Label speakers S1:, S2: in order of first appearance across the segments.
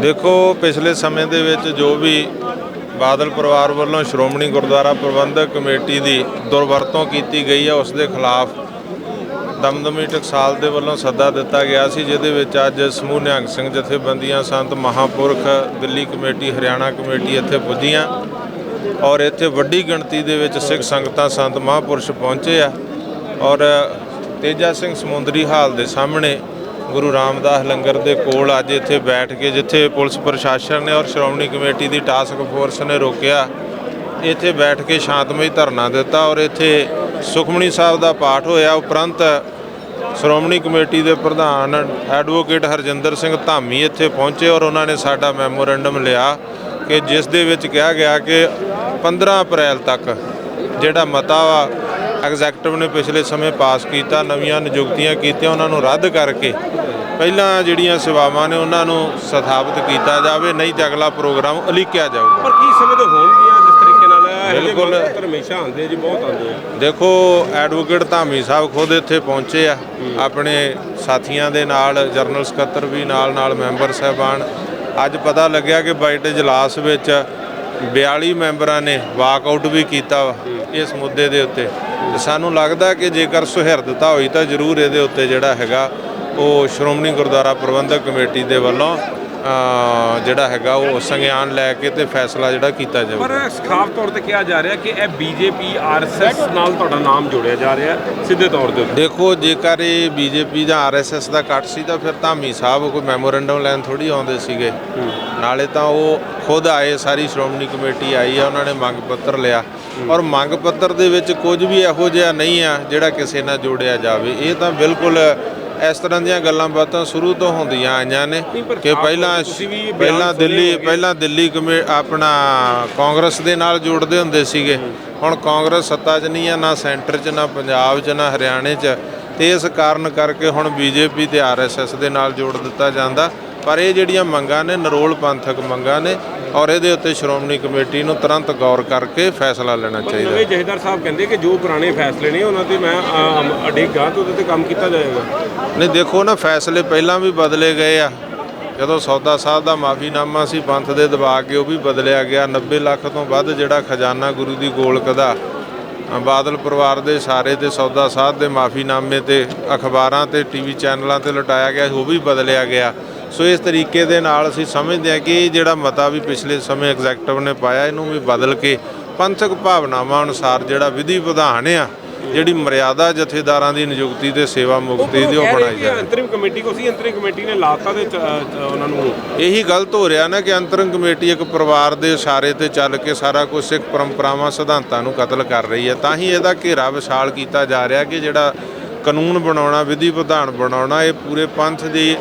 S1: ਦੇਖੋ, ਪਿਛਲੇ ਸਮੇਂ ਦੇ ਵਿੱਚ ਜੋ ਵੀ ਬਾਦਲ ਪਰਿਵਾਰ ਵੱਲੋਂ ਸ਼੍ਰੋਮਣੀ ਗੁਰਦੁਆਰਾ ਪ੍ਰਬੰਧਕ ਕਮੇਟੀ ਦੀ ਦੁਰਵਰਤੋਂ ਕੀਤੀ ਗਈ ਹੈ, ਉਸ ਦੇ ਖਿਲਾਫ ਦਮਦਮੀ ਟਕਸਾਲ ਦੇ ਵੱਲੋਂ ਸੱਦਾ ਦਿੱਤਾ ਗਿਆ ਸੀ, ਜਿਹਦੇ ਵਿੱਚ ਅੱਜ ਸਮੂਹ ਨਿਹੰਗ ਸਿੰਘ ਜਥੇਬੰਦੀਆਂ ਸੰਤ ਮਹਾਪੁਰਖ ਦਿੱਲੀ ਕਮੇਟੀ, ਹਰਿਆਣਾ ਕਮੇਟੀ ਇੱਥੇ ਪੁੱਜੀਆਂ ਔਰ ਇੱਥੇ ਵੱਡੀ ਗਿਣਤੀ ਦੇ ਵਿੱਚ ਸਿੱਖ ਸੰਗਤਾਂ ਸੰਤ ਮਹਾਪੁਰਸ਼ ਪਹੁੰਚੇ ਆ ਔਰ ਤੇਜਾ ਸਿੰਘ ਸਮੁੰਦਰੀ ਹਾਲ ਦੇ ਸਾਹਮਣੇ ਗੁਰੂ ਰਾਮਦਾਸ ਲੰਗਰ ਦੇ ਕੋਲ ਅੱਜ ਇੱਥੇ ਬੈਠ ਕੇ ਜਿੱਥੇ ਪੁਲਿਸ ਪ੍ਰਸ਼ਾਸਨ ਨੇ ਔਰ ਸ਼੍ਰੋਮਣੀ ਕਮੇਟੀ ਦੀ ਟਾਸਕ ਫੋਰਸ ਨੇ ਰੋਕਿਆ, ਇੱਥੇ ਬੈਠ ਕੇ ਸ਼ਾਂਤਮਈ ਧਰਨਾ ਦਿੱਤਾ ਔਰ ਇੱਥੇ ਸੁਖਮਣੀ ਸਾਹਿਬ ਦਾ ਪਾਠ ਹੋਇਆ। ਉਪਰੰਤ ਸ਼੍ਰੋਮਣੀ ਕਮੇਟੀ ਦੇ ਪ੍ਰਧਾਨ ਐਡਵੋਕੇਟ ਹਰਜਿੰਦਰ ਸਿੰਘ ਧਾਮੀ ਇੱਥੇ ਪਹੁੰਚੇ ਔਰ ਉਹਨਾਂ ਨੇ ਸਾਡਾ ਮੈਮੋਰੈਂਡਮ ਲਿਆ ਕਿ ਜਿਸ ਦੇ ਵਿੱਚ ਕਿਹਾ ਗਿਆ ਕਿ 15 ਅਪ੍ਰੈਲ ਤੱਕ ਜਿਹੜਾ ਮਤਾ ਵਾ ਐਗਜ਼ੈਕਟਿਵ ਨੇ ਪਿਛਲੇ ਸਮੇਂ ਪਾਸ ਕੀਤਾ ਨਵੀਆਂ ਨਿਯੁਕਤੀਆਂ ਕੀਤੀਆਂ ਉਹਨਾਂ ਨੂੰ ਰੱਦ ਕਰਕੇ ਪਹਿਲਾਂ ਜਿਹੜੀਆਂ ਸੇਵਾਵਾਂ ਨੇ ਉਹਨਾਂ ਨੂੰ ਸਥਾਪਿਤ ਕੀਤਾ ਜਾਵੇ ਨਹੀਂ ਤੇ ਅਗਲਾ ਪ੍ਰੋਗਰਾਮ ਉਲੀਕਿਆ ਜਾਊਗਾ।
S2: ਪਰ ਕੀ ਸਮੇਂ ਤੋਂ ਹੋਣਗੀਆਂ ਜਿਸ ਤਰੀਕੇ ਨਾਲ?
S1: ਬਿਲਕੁਲ।
S2: ਹਮੇਸ਼ਾ ਆਉਂਦੇ ਜੀ ਬਹੁਤ ਆਉਂਦੇ ਆ।
S1: ਦੇਖੋ ਐਡਵੋਕੇਟ ਧਾਮੀ ਸਾਹਿਬ ਖੁਦ ਇੱਥੇ ਪਹੁੰਚੇ ਆ। ਆਪਣੇ ਸਾਥੀਆਂ ਦੇ ਨਾਲ ਜਰਨਲ ਸਕੱਤਰ ਵੀ ਨਾਲ ਨਾਲ ਮੈਂਬਰ ਸਾਹਿਬਾਨ। ਅੱਜ ਪਤਾ ਲੱਗਿਆ ਕਿ ਬਾਈਟ ਇਜਲਾਸ ਵਿੱਚ 42 ਮੈਂਬਰਾਂ ਨੇ ਵਾਕਆਊਟ ਵੀ ਕੀਤਾ ਇਸ ਮੁੱਦੇ ਦੇ ਉੱਤੇ। ਤੇ ਸਾਨੂੰ ਲੱਗਦਾ ਕਿ ਜੇਕਰ ਸੁਹਿਰਦਤਾ ਹੋਈ ਤਾਂ ਜ਼ਰੂਰ ਇਹਦੇ ਉੱਤੇ ਜਿਹੜਾ ਹੈਗਾ ਉਹ ਸ਼੍ਰੋਮਣੀ ਗੁਰਦੁਆਰਾ ਪ੍ਰਬੰਧਕ ਕਮੇਟੀ ਦੇ ਵੱਲੋਂ ਜਿਹੜਾ ਹੈਗਾ ਉਹ ਸੰਗਿਆਨ ਲੈ ਕੇ ਤੇ ਫੈਸਲਾ ਜਿਹੜਾ ਕੀਤਾ ਜਾਊਗਾ।
S2: ਪਰ ਸਖਾਫ ਤੌਰ ਤੇ ਕਿਹਾ ਜਾ ਰਿਹਾ ਕਿ ਇਹ ਬੀਜੇਪੀ ਆਰਐਸਐਸ ਨਾਲ ਤੁਹਾਡਾ ਨਾਮ ਜੋੜਿਆ ਜਾ ਰਿਹਾ ਸਿੱਧੇ ਤੌਰ ਉੱਤੇ।
S1: ਦੇਖੋ ਜੇਕਰ ਇਹ ਬੀਜੇਪੀ ਜਾਂ ਆਰਐਸਐਸ ਦਾ ਕੱਟ ਸੀ ਤਾਂ ਫਿਰ ਧਾਮੀ ਸਾਹਿਬ ਕੋਈ ਮੈਮੋਰੈਂਡਮ ਲੈਣ ਥੋੜੀ ਆਉਂਦੇ ਸੀਗੇ। ਨਾਲੇ ਤਾਂ ਉਹ ਖੁਦ ਆਏ ਸਾਰੀ ਸ਼੍ਰੋਮਣੀ ਕਮੇਟੀ ਆਈ ਆ ਉਹਨਾਂ ਨੇ ਮੰਗ ਪੱਤਰ ਲਿਆ। ਔਰ ਮੰਗ ਪੱਤਰ ਦੇ ਵਿੱਚ ਕੁਝ ਵੀ ਇਹੋ ਜਿਹਾ ਨਹੀਂ ਆ ਜਿਹੜਾ ਕਿਸੇ ਨਾਲ ਜੋੜਿਆ ਜਾਵੇ। ਇਹ ਤਾਂ ਬਿਲਕੁਲ ਇਸ ਤਰ੍ਹਾਂ ਦੀਆਂ ਗੱਲਾਂ ਬਾਤਾਂ ਸ਼ੁਰੂ ਤੋਂ ਹੁੰਦੀਆਂ ਆਈਆਂ ਨੇ ਕਿ ਪਹਿਲਾਂ ਪਹਿਲਾਂ ਦਿੱਲੀ। ਪਹਿਲਾਂ ਦਿੱਲੀ ਕਮੇ ਆਪਣਾ ਕਾਂਗਰਸ ਦੇ ਨਾਲ ਜੋੜਦੇ ਹੁੰਦੇ ਸੀਗੇ। ਹੁਣ ਕਾਂਗਰਸ ਸੱਤਾ 'ਚ ਨਹੀਂ ਆ ਨਾ ਸੈਂਟਰ 'ਚ ਨਾ ਪੰਜਾਬ 'ਚ ਨਾ ਹਰਿਆਣੇ 'ਚ। ਤੇ ਇਸ ਕਾਰਨ ਕਰਕੇ ਹੁਣ ਬੀਜੇਪੀ ਤੇ ਆਰਐਸਐਸ ਦੇ ਨਾਲ ਜੋੜ ਦਿੱਤਾ ਜਾਂਦਾ। ਪਰ ਇਹ ਜਿਹੜੀਆਂ ਮੰਗਾਂ ਨੇ ਨਰੋਲ ਪੰਥਕ ਮੰਗਾਂ ਨੇ ਔਰ ਇਹਦੇ ਉੱਤੇ ਸ਼੍ਰੋਮਣੀ ਕਮੇਟੀ ਨੂੰ ਤੁਰੰਤ ਗੌਰ ਕਰਕੇ ਫੈਸਲਾ ਲੈਣਾ ਚਾਹੀਦਾ।
S2: ਨਵੇਂ ਜਹੇਦਾਰ ਸਾਹਿਬ ਕਹਿੰਦੇ ਕਿ ਜੋ ਪੁਰਾਣੇ ਫੈਸਲੇ ਨੇ ਉਹਨਾਂ ਤੇ ਮੈਂ ਅਡੇਗਾ ਤੇ ਉਹਦੇ ਤੇ ਕੰਮ ਕੀਤਾ ਜਾਏਗਾ।
S1: ਨਹੀਂ ਦੇਖੋ ਨਾ ਫੈਸਲੇ ਪਹਿਲਾਂ ਵੀ ਬਦਲੇ ਗਏ ਆ। ਜਦੋਂ ਸੌਦਾ ਸਾਹਿਬ ਦਾ ਮਾਫੀਨਾਮਾ ਸੀ ਪੰਥ ਦੇ ਦਬਾ ਕੇ ਉਹ ਵੀ ਬਦਲਿਆ ਗਿਆ। 90 ਲੱਖ ਤੋਂ ਵੱਧ ਜਿਹੜਾ ਖਜ਼ਾਨਾ ਗੁਰੂ ਦੀ ਗੋਲਕ ਦਾ ਬਾਦਲ ਪਰਿਵਾਰ ਦੇ ਸਾਰੇ ਤੇ ਸੌਦਾ ਸਾਹਿਬ ਦੇ ਮਾਫੀਨਾਮੇ ਤੇ ਅਖਬਾਰਾਂ ਤੇ ਟੀਵੀ ਚੈਨਲਾਂ ਤੇ ਲਟਾਇਆ ਗਿਆ ਉਹ ਵੀ ਬਦਲਿਆ ਗਿਆ। ਸੋ ਇਸ ਤਰੀਕੇ ਦੇ ਨਾਲ ਅਸੀਂ ਸਮਝਦੇ ਹਾਂ ਕਿ ਜਿਹੜਾ ਮਤਾ ਵੀ ਪਿਛਲੇ ਸਮੇਂ ਐਗਜ਼ੈਕਟਿਵ ਨੇ ਪਾਇਆ ਇਹਨੂੰ ਵੀ ਬਦਲ ਕੇ ਪੰਥਕ ਭਾਵਨਾਵਾਂ ਅਨੁਸਾਰ ਜਿਹੜਾ ਵਿਧੀ ਵਿਧਾਨ ਆ ਜਿਹੜੀ ਮਰਿਆਦਾ ਜਥੇਦਾਰਾਂ ਦੀ ਨਿਯੁਕਤੀ ਤੇ ਸੇਵਾ ਮੁਕਤੀ ਦੀ ਉਹ ਬਣਾਈ ਜਾਵੇ।
S2: ਅੰਤਰਿਮ ਕਮੇਟੀ ਕੋ ਸੀ? ਅੰਤਰਿਮ ਕਮੇਟੀ ਨੇ ਲਾਤਾ ਤੇ ਉਹਨਾਂ ਨੂੰ
S1: ਇਹੀ ਗਲਤ ਹੋ ਰਿਹਾ ਨਾ ਕਿ ਅੰਤਰੰਗ ਕਮੇਟੀ ਇੱਕ ਪਰਿਵਾਰ ਦੇ ਇਸ਼ਾਰੇ ਤੇ ਚੱਲ ਕੇ ਸਾਰਾ ਕੁਝ ਸਿੱਖ ਪਰੰਪਰਾਵਾਂ ਸਿਧਾਂਤਾਂ ਨੂੰ ਕਤਲ ਕਰ ਰਹੀ ਹੈ। ਤਾਂ ਹੀ ਇਹਦਾ ਘੇਰਾ ਵਿਸ਼ਾਲ ਕੀਤਾ ਜਾ ਰਿਹਾ ਕਿ ਜਿਹੜਾ ਕਾਨੂੰਨ ਬਣਾਉਣਾ ਵਿਧੀ ਵਿਧਾਨ ਬਣਾਉਣਾ ਇਹ ਪੂਰੇ ਪੰਥ ਦੀ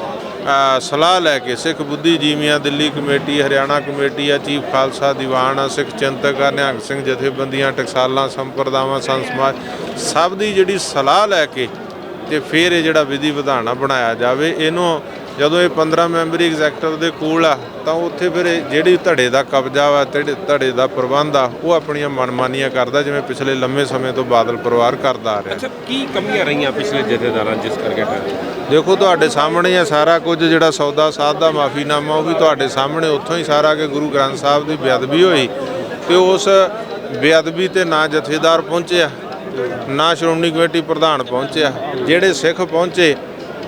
S1: ਸਲਾਹ ਲੈ ਕੇ ਸਿੱਖ ਬੁੱਧੀਜੀਵੀਆਂ, ਦਿੱਲੀ ਕਮੇਟੀ, ਹਰਿਆਣਾ ਕਮੇਟੀ ਆ ਚੀਫ ਖਾਲਸਾ ਦੀਵਾਨ ਆ ਸਿੱਖ ਚਿੰਤਕ ਆ ਨਿਹੰਗ ਸਿੰਘ ਜਥੇਬੰਦੀਆਂ, ਟਕਸਾਲਾਂ, ਸੰਪਰਦਾਵਾਂ ਸੰਤ ਸਮਾਜ ਸਭ ਦੀ ਜਿਹੜੀ ਸਲਾਹ ਲੈ ਕੇ ਤੇ ਫਿਰ ਇਹ ਜਿਹੜਾ ਵਿਧੀ ਵਿਧਾਨਾ ਬਣਾਇਆ ਜਾਵੇ, ਇਹਨੂੰ ਜਦੋਂ ਇਹ 15 ਮੈਂਬਰੀ ਐਗਜ਼ੈਕਟਿਵ ਦੇ ਕੋਲ ਆ ਤਾਂ ਉੱਥੇ ਫਿਰ ਜਿਹੜੀ ਧੜੇ ਦਾ ਕਬਜ਼ਾ ਵਾ ਧੜੇ ਧੜੇ ਦਾ ਪ੍ਰਬੰਧ ਆ ਉਹ ਆਪਣੀਆਂ ਮਨਮਾਨੀਆਂ ਕਰਦਾ ਜਿਵੇਂ ਪਿਛਲੇ ਲੰਮੇ ਸਮੇਂ ਤੋਂ ਬਾਦਲ ਪਰਿਵਾਰ ਕਰਦਾ ਆ ਰਿਹਾ।
S2: ਅੱਛਾ ਕੀ ਕਮੀਆਂ ਰਹੀਆਂ ਪਿਛਲੇ ਜਥੇਦਾਰਾਂ ਜਿਸ ਕਰਕੇ
S1: ਦੇਖੋ ਤੁਹਾਡੇ ਸਾਹਮਣੇ ਆ ਸਾਰਾ ਕੁਝ ਜਿਹੜਾ ਸੌਦਾ ਸਾਧ ਦਾ ਮਾਫੀਨਾਮਾ ਉਹ ਵੀ ਤੁਹਾਡੇ ਸਾਹਮਣੇ ਉੱਥੋਂ ਹੀ ਸਾਰਾ ਕਿ ਗੁਰੂ ਗ੍ਰੰਥ ਸਾਹਿਬ ਦੀ ਬੇਅਦਬੀ ਹੋਈ ਤੇ ਉਸ ਬੇਅਦਬੀ ਤੇ ਨਾ ਜਥੇਦਾਰ ਪਹੁੰਚਿਆ ਨਾ ਸ਼੍ਰੋਮਣੀ ਕਮੇਟੀ ਪ੍ਰਧਾਨ ਪਹੁੰਚਿਆ ਜਿਹੜੇ ਸਿੱਖ ਪਹੁੰਚੇ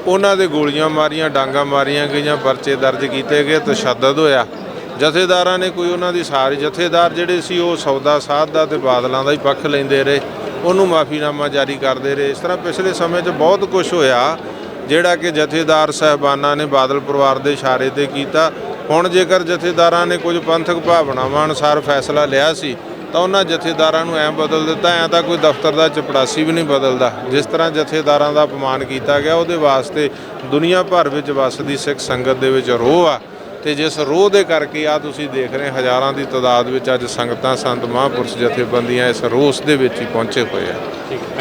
S1: ਉਹਨਾਂ ਦੇ ਗੋਲੀਆਂ ਮਾਰੀਆਂ, ਡਾਂਗਾ ਮਾਰੀਆਂ ਗਈਆਂ, ਪਰਚੇ ਦਰਜ ਕੀਤੇ ਗਏ, ਤਸ਼ੱਦਦ ਹੋਇਆ। ਜਥੇਦਾਰਾਂ ਨੇ ਕੋਈ ਉਹਨਾਂ ਦੀ ਸਾਰੀ, ਜਥੇਦਾਰ ਜਿਹੜੇ ਸੀ ਉਹ ਸੌਦਾ ਸਾਧ ਦਾ ਤੇ ਬਾਦਲਾਂ ਦਾ ਹੀ ਪੱਖ ਲੈਂਦੇ ਰਹੇ। ਉਹਨੂੰ ਮਾਫੀਨਾਮਾ ਜਾਰੀ ਕਰਦੇ ਰਹੇ। ਇਸ ਤਰ੍ਹਾਂ ਪਿਛਲੇ ਸਮੇਂ 'ਚ ਬਹੁਤ ਕੁਝ ਹੋਇਆ, ਜਿਹੜਾ ਕਿ ਜਥੇਦਾਰ ਸਹਿਬਾਨਾਂ ਨੇ ਬਾਦਲ ਪਰਿਵਾਰ ਦੇ ਇਸ਼ਾਰੇ ਤੇ ਕੀਤਾ। ਹੁਣ ਜੇਕਰ ਜਥੇਦਾਰਾਂ ਨੇ ਕੁਝ ਪੰਥਕ ਭਾਵਨਾਵਾਂ ਅਨੁਸਾਰ ਫੈਸਲਾ ਲਿਆ ਸੀ ਤਾਂ ਉਹਨਾਂ ਜਥੇਦਾਰਾਂ ਨੂੰ ਐਂ ਬਦਲ ਦਿੱਤਾ, ਐਂ ਤਾਂ ਕੋਈ ਦਫ਼ਤਰ ਦਾ ਚਪੜਾਸੀ ਵੀ ਨਹੀਂ ਬਦਲਦਾ। ਜਿਸ ਤਰ੍ਹਾਂ ਜਥੇਦਾਰਾਂ ਦਾ ਅਪਮਾਨ ਕੀਤਾ ਗਿਆ, ਉਹਦੇ ਵਾਸਤੇ ਦੁਨੀਆ ਭਰ ਵਿੱਚ ਵੱਸਦੀ ਸਿੱਖ ਸੰਗਤ ਦੇ ਵਿੱਚ ਰੋਹ ਆ। ਤੇ ਜਿਸ ਰੋਹ ਦੇ ਕਰਕੇ ਆ ਤੁਸੀਂ ਦੇਖ ਰਹੇ ਹਜ਼ਾਰਾਂ ਦੀ ਤਾਦਾਦ ਵਿੱਚ ਅੱਜ ਸੰਗਤਾਂ, ਸੰਤ ਮਹਾਂਪੁਰਸ਼ ਜਥੇਬੰਦੀਆਂ ਇਸ ਰੋਸ ਦੇ ਵਿੱਚ ਹੀ ਪਹੁੰਚੇ ਹੋਏ ਆ।
S2: ਠੀਕ